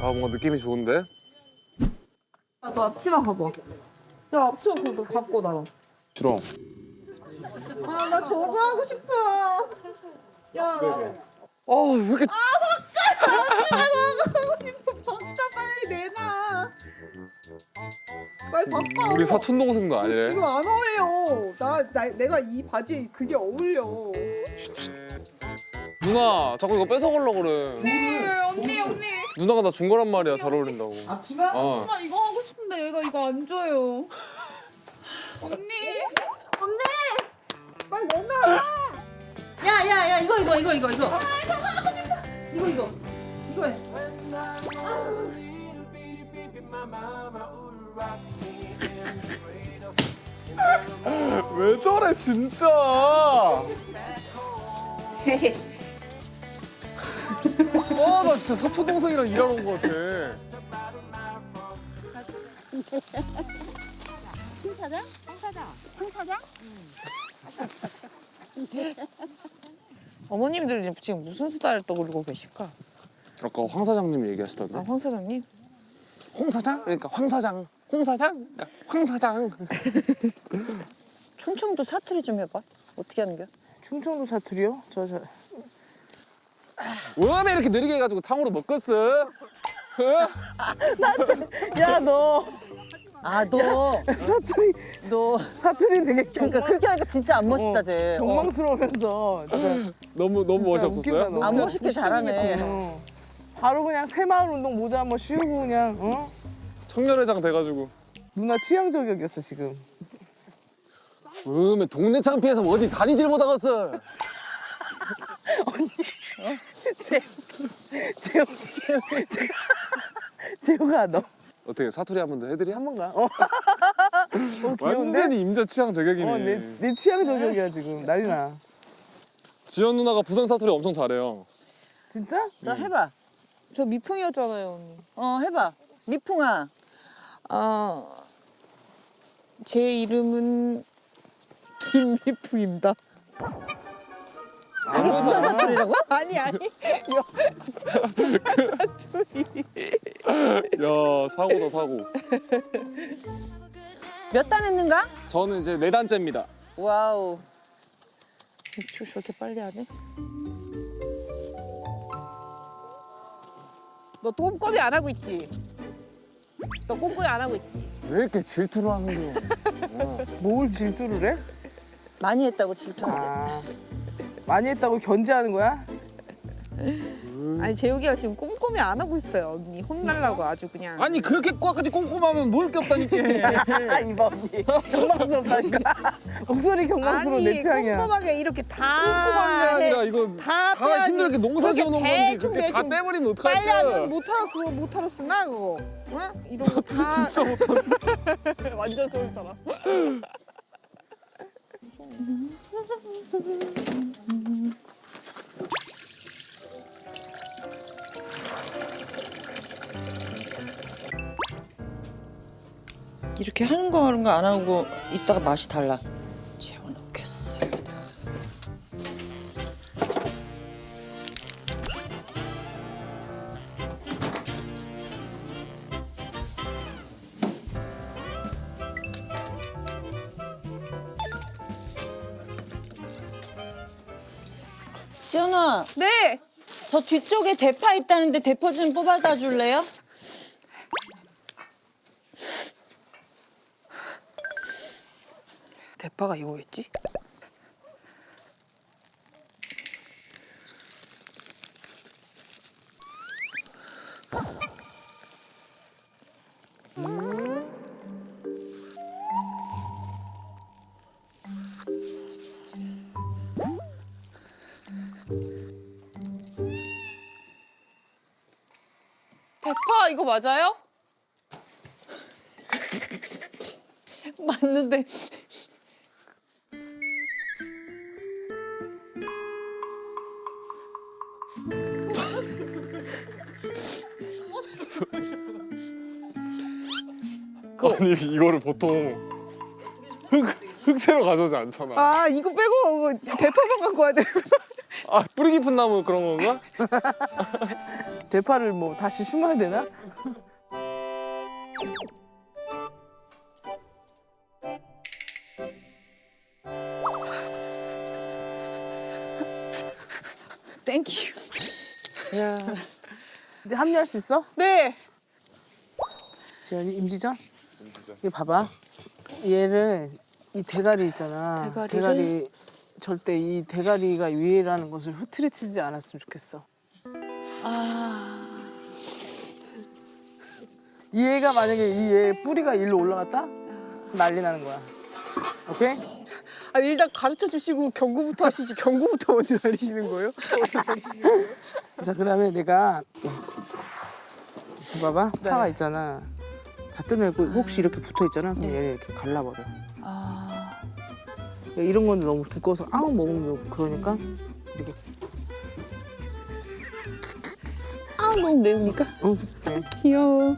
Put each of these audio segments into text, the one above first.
아 뭔가 느낌이 좋은데? 야, 너 앞치마 봐봐. 야, 앞치마 그거 갖고 나와. 싫어. 아, 나 저거 하고 싶어. 야, 어왜 이렇게 박사 빨리 내놔. 빨리 바꿔. 우리 사촌 동생도 아니래? 지금 안 어울려. 나, 나 내가 이 바지에 그게 어울려. 누나 자꾸 이거 뺏어가려고 그래 네, 언니 언니. 누나가 나 준 거란 말이야 잘 어울린다고 앞치마? 어. 엄마 이거 하고 싶은데 얘가 이거 안 줘요. 언니. 언니. 빨리 내놔. 야, 야, 야, 이거, 이거, 이거, 이거, 이거. 아, 이거 하고 싶어. 이거, 이거. 이거 왜 저래 진짜 와나 진짜 사촌 동생이랑 일하러 온 것 같아. 홍 사장? 홍 사장? 홍 사장? 어머님들 지금 무슨 수다를 떠올리고 계실까? 아까 황 사장님 얘기하시던데. 아, 황 사장님? 홍 사장? 그러니까 황 사장. 홍 사장? 그러니까 황 사장. 충청도 사투리 좀 해봐. 어떻게 하는 거야? 충청도 사투리요? 저 저. 왜 이렇게 느리게 해가지고 탕후루 먹겠어? 야너 아, 너, 사투리 너. 사투리 되게 그러니까 그렇게 하니까 진짜 안 멋있다, 쟤. 어. 경망스러우면서 진짜 너무 너무 멋이 없었어요? 웃긴다, 너. 안 멋있게 잘하네. 어. 바로 그냥 새마을 운동 모자 한번 씌우고 그냥 어? 청년회장 돼가지고. 누나 취향 저격이었어 지금. 음에 동네 창피해서 어디 다니질 못하겠어. 재우 재우 재우 재우가 너한 어떻게 사투리 한 번 더 해드려? 번 가. 어. 어 귀여운데? 완전히 임자 취향 저격이네. 어, 내, 내 취향 저격이야 지금 난리나. 지연 누나가 부산 사투리 엄청 잘해요. 진짜? 자, 해봐. 저 미풍이었잖아요, 언니. 어, 해봐. 미풍아. 아, 제 이름은 김미풍입니다. 그게 부산 사투리라고? 아니 아니. 야 사고다 사고. 몇 단 했는가? 저는 이제 네 단째입니다. 와우. 저 저렇게 빨리 하지? 너 꼼꼼히 안 하고 있지? 너 꼼꼼히 안 하고 있지? 왜 이렇게 질투를 하는 거야? 뭘 질투를 해? 많이 했다고 질투하는데. 아 많이 했다고 견제하는 거야? 아니 재욱이가 지금 꼼꼼히 안 하고 있어요 언니. 혼날라고 아주 그냥. 아니 그렇게 꽉까지 꼼꼼하면 먹을 게 없다니까. 아 이봐 언니. 경망스럽다니까. 목소리 경망스러워 내 아니 취향이야. 꼼꼼하게 이렇게 다 꼼꼼한 게 아니라 이거 다 다 빼야지. 힘들게 농사 그렇게 지어놓은 건지 대충, 그렇게 다 대충 빼버리면 빨리 하면? 못하러 그거 못하러 쓰나 그거? 어? 이런 거다. 진짜 못한다 완전 서울 사람 이렇게 하는 거 하는 거 안 하고 이따가 맛이 달라. 재워놓겠습니다. 지연아, 네 저 뒤쪽에 대파 있다는데 대파 좀 뽑아다 줄래요? 대파가 이거겠지? 대파 이거 맞아요? 맞는데 아니 이거를 보통 흙 흙채로 가져오지 않잖아. 아 이거 빼고 대파만 갖고 와야 돼. 아 뿌리 깊은 나무 그런 건가? 대파를 뭐 다시 심어야 되나? 땡큐. 야. 이제 합류할 수 있어? 네. 지연이 임지전? 이거 봐봐. 얘를 이 대가리 있잖아. 대가리를? 대가리 절대 이 대가리가 위에라는 것을 흐트리치지 않았으면 좋겠어. 아. 이 애가 만약에 이애 뿌리가 일로 올라갔다? 난리 나는 거야. 오케이? 아 일단 가르쳐 주시고 경고부터 하시지 경고부터 먼저 날리시는 거예요? 자, 그 다음에 내가 봐봐. 네. 파가 있잖아. 다 뜯어내고 혹시 이렇게 붙어 있잖아. 네. 그럼 얘를 이렇게 갈라버려. 아. 야, 이런 건 너무 두꺼워서 아우 먹으면 그러니까 이렇게 아 너무 매우니까 응 그치 귀여워.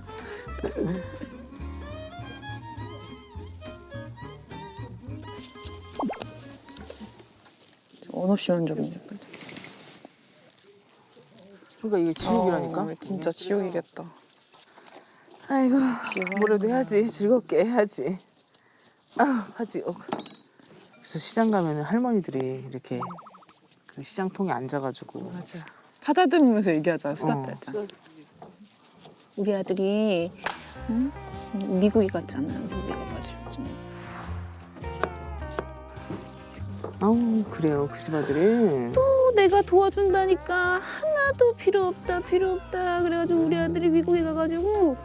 원 없이 만져보는 거. 그러니까 이게 지옥이라니까 어, 진짜 지옥이겠다. 아이고 뭐라도 해야지 즐겁게 해야지 아 하지 어. 그래서 시장 가면은 할머니들이 이렇게 그 시장통에 앉아가지고 맞아. 받아들으면서 얘기하자 수다 어. 떨자. 우리 아들이 응? 미국에 갔잖아. 미국에 가가지고. 아우 그래요 그 집 아들이 또 내가 도와준다니까 하나도 필요 없다 필요 없다 그래가지고 우리 아들이 미국에 가가지고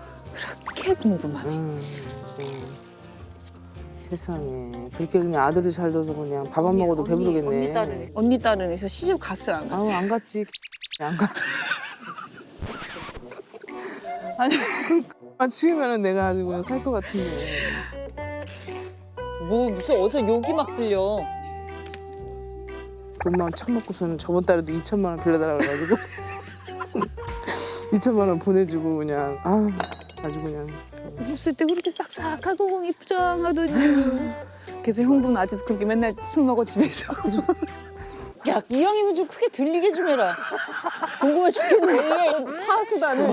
그렇게 궁금하네. 음, 음. 세상에 그렇게 그냥 아들을 잘 둬서 그냥 밥 안 먹어도 배부르겠네 언니 딸은 언니 딸은 있어 시집 갔어요 안 갔어요? 아우 안 갔지 안 가. 아니 안 치우면은 내가 아주 그냥 살것 같은데. 뭐 무슨 어디서 욕이 막 들려. 돈만 처먹고서는 저번 달에도 2천만 원 빌려달라 그래가지고 2천만 원 보내주고 그냥 아 아주 그냥 없을 때 그렇게 싹싹하고 입장하더니 그래서 형부는 아직도 그렇게 맨날 술 먹어 집에서. 야 이왕이면 좀 크게 들리게 좀 해라. 궁금해 죽겠네. 파수다는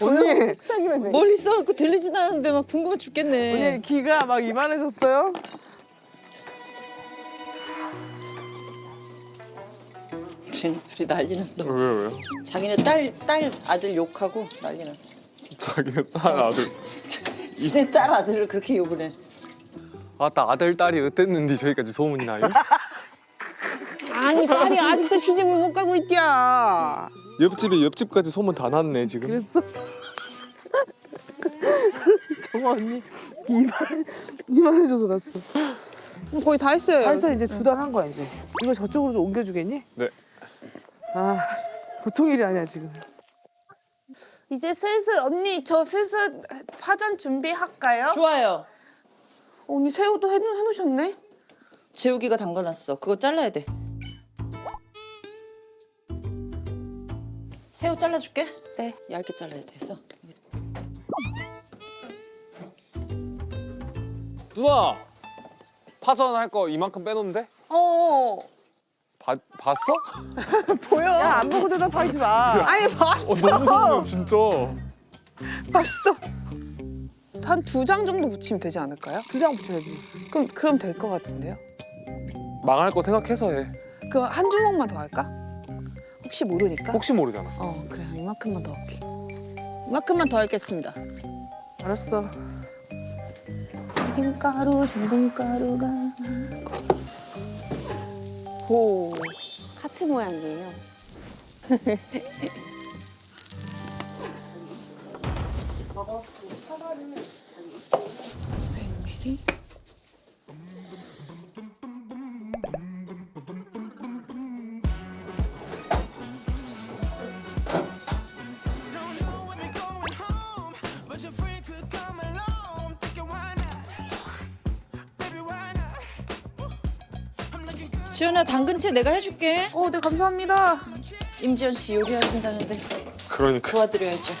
언니 싸기만 돼. 멀리 써갖고 들리진 않는데 막 궁금해 죽겠네. 언니 귀가 막 이만해졌어요? 쟤 둘이 난리 났어. 왜요 왜요? 자기네 딸, 딸 아들 욕하고 난리 났어. 자기네 딸 아들 지네 딸 아들을 그렇게 욕을 해. 아따 아들 딸이 어땠는지 저기까지 소문이 나요? 아니 딸이 아직도 시집을 못 가고 있디야. 옆집에 옆집까지 소문 다 났네 지금 그랬어? 정아 언니 귀 이만 이만해져서 갔어. 거의 다 했어요. 벌써 이제 두 달 한 거야 이제. 이거 저쪽으로 좀 옮겨주겠니? 네 아 보통 일이 아니야 지금. 이제 슬슬 언니 저 슬슬 화전 준비할까요? 좋아요. 언니 새우도 해, 해놓으셨네? 재욱이가 담가놨어. 그거 잘라야 돼. 새우 잘라줄게. 네. 얇게 잘라야 돼서. 누나 파전 할 거 이만큼 빼놓는데? 어. 봐, 봤어? 보여. 야 안 보고 대답하지 마. 아니 봤어. 어 너무 소문나 진짜 봤어. 한 두 장 정도 붙이면 되지 않을까요? 두 장 붙여야지. 그럼 그럼 될 것 같은데요? 망할 거 생각해서 해 그럼 한 주먹만 더 할까? 혹시 모르니까. 혹시 모르잖아 어 그래 이만큼만 더 할게. 이만큼만 더 하겠습니다. 알았어. 김가루 전분가루가 오 하트 모양이에요. 지연아 당근채 내가 해줄게. 어, 네 감사합니다. 임지연 씨 요리하신다는데 그러니까 도와드려야지.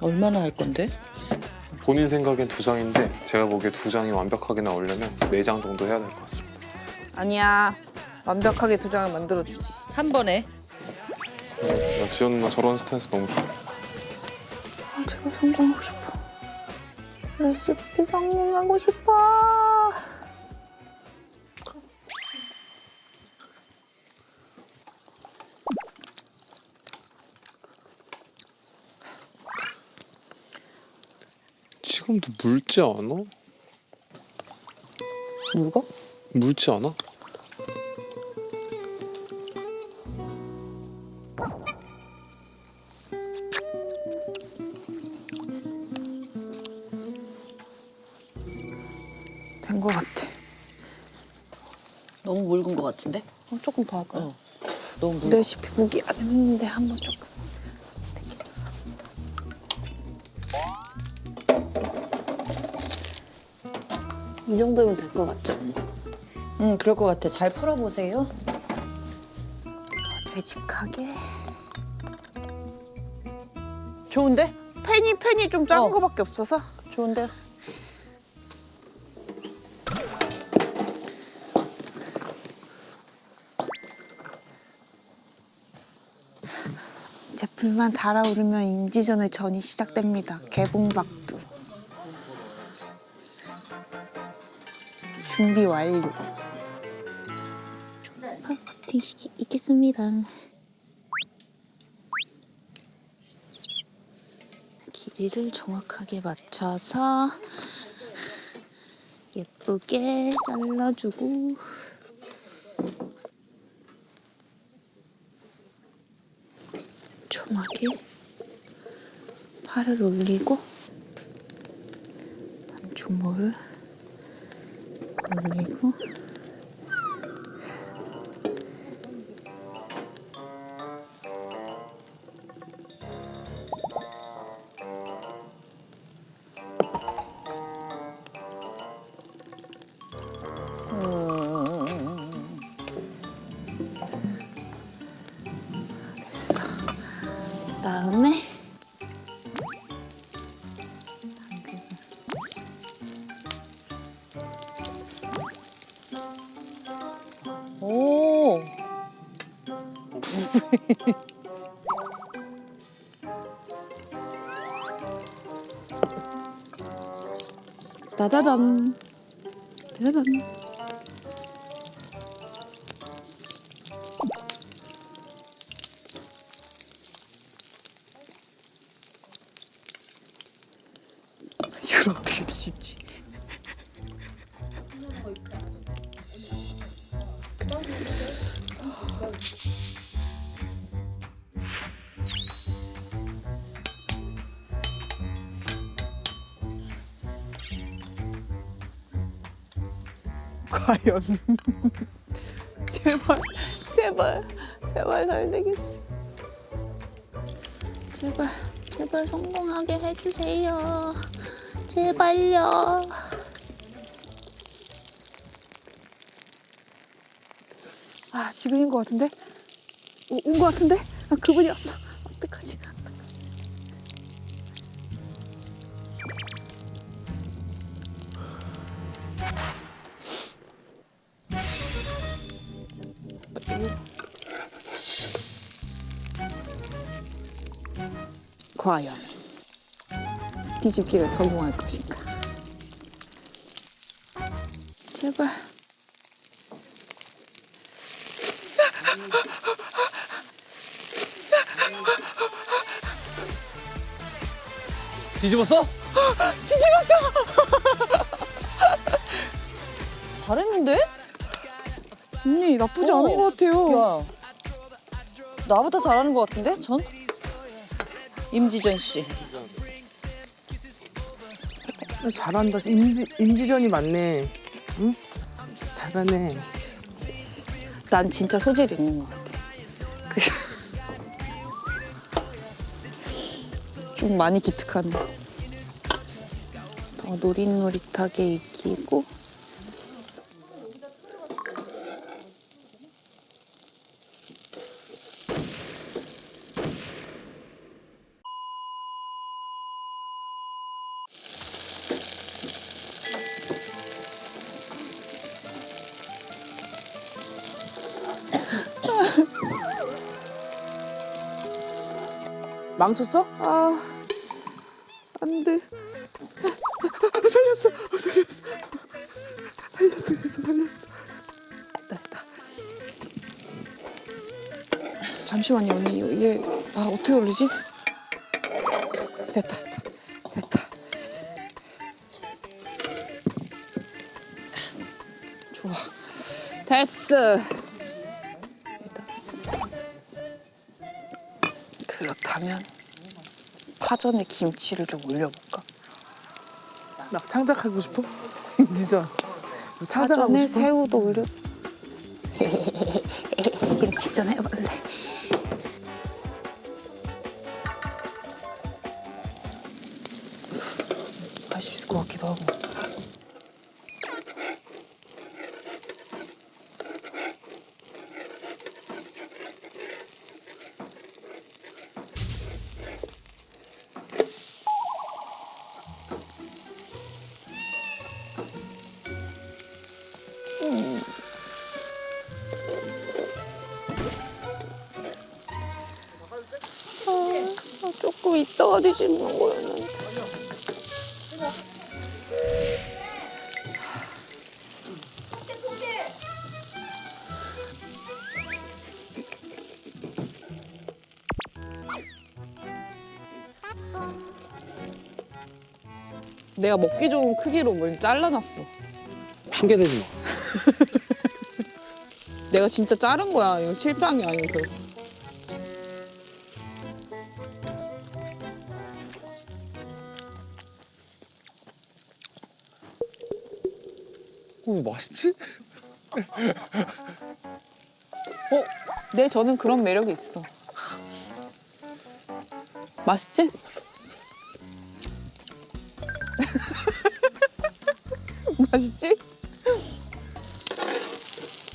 얼마나 할 건데? 본인 생각엔 두 장인데 제가 보기에 두 장이 완벽하게 나오려면 네 장 정도 해야 될 것 같습니다 아니야 완벽하게 두 장을 만들어주지. 한 번에. 나 지연 누나 저런 스타일에서 너무 좋아. 아, 제발 성공하고 싶어. 레시피 성공하고 싶어. 지금도 묽지 않아? 물고? 묽지 않아? 같은데? 어, 조금 더 할까요? 어. 너무 묽. 레시피 보기 안 했는데 한번 조금. 이 정도면 될 것 같죠? 응, 그럴 것 같아. 잘 풀어보세요. 되직하게. 좋은데? 펜이 펜이 좀 작은 어. 거밖에 없어서. 좋은데? 이 불만 달아오르면 임지전의 전이 시작됩니다. 개봉박두. 준비 완료. 커팅시키 있겠습니다. 길이를 정확하게 맞춰서 예쁘게 잘라주고 촘하게 팔을 올리고 반주물을 올리고 오. 따다단 따다단 과연 제발 제발 제발 잘 되겠지. 제발 제발 성공하게 해주세요. 제발요. 아 지금인 것 같은데? 온 것 같은데? 아, 그분이 왔어. 어떡하지 과연 뒤집기를 성공할 것인가? 제발. 뒤집었어? 잘했는데? 언니 나쁘지 않은 어. 것 같아요. 야. 나보다 잘하는 것 같은데? 전? 임지전 씨. 잘한다. 임지 임지전이 맞네. 응? 잘하네. 난 진짜 소질이 있는 것 같아. 그... 좀 많이 기특하네. 더 노릿노릿하게 익히고 망쳤어? 아, 안 돼. 살렸어, 살렸어. 살렸어, 살렸어, 살렸어. 됐다, 됐다. 잠시만요, 언니. 이거 이게, 아, 어떻게 올리지? 됐다, 됐다. 됐다. 좋아. 됐어. 파전에 김치를 좀 올려볼까? 나 창작하고 싶어? 진짜 창작하고 파전에 싶어? 새우도 올려. 김치전 해볼래. 할수 있을 것 같기도 하고. 아, 조금 이따가 뒤집는 거였는데. 내가 먹기 좋은 크기로 뭘 잘라놨어. 핑계 대지 마. 내가 진짜 자른 거야. 이거 실패한 게 아니고 어, 맛있지? 내 저는 그런 매력이 있어. 맛있지? 맛있지?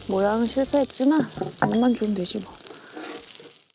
모양은 실패했지만 맛만 좋으면 되지 뭐.